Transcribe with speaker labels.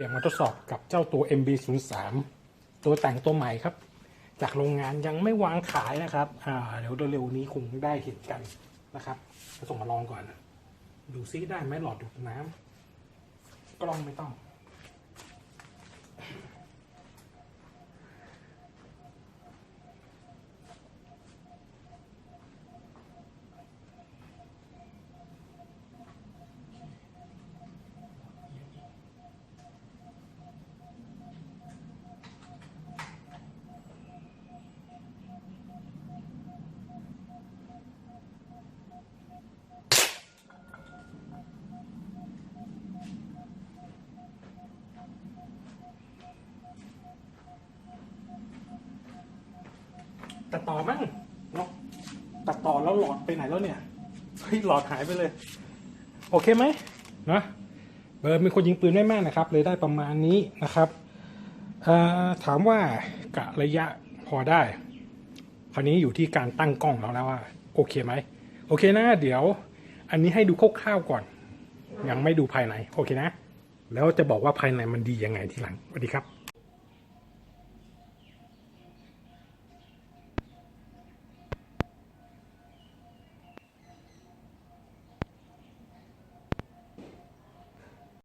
Speaker 1: เดี๋ยวมาทดสอบกับเจ้าตัว MB03 ตัวแต่งตัวใหม่ครับ จากโรงงานยังไม่วางขายนะครับอ่าเดี๋ยวเร็วๆนี้คงได้เห็นกันนะครับจะส่งมาลองก่อน ดูซิได้ไหมหลอดดูดน้ำกล้องไม่ต้อง ตัดต่อมั้งเนาะตัดต่อแล้วหลอดไปไหนแล้วเนี่ยเฮ้ยหลอดหายไปเลย โอเคไหมนะเบิร์ดเป็นคนยิงปืนไม่แม่นนะครับ เลยได้ประมาณนี้นะครับถามว่ากะระยะพอได้ คราวนี้อยู่ที่การตั้งกล้องแล้วแล้วว่า โอเคไหมโอเคนะ เดี๋ยวอันนี้ให้ดูคร่าวๆก่อน ยังไม่ดูภายใน โอเคนะ แล้วจะบอกว่าภายในมันดียังไงทีหลังสวัสดีครับ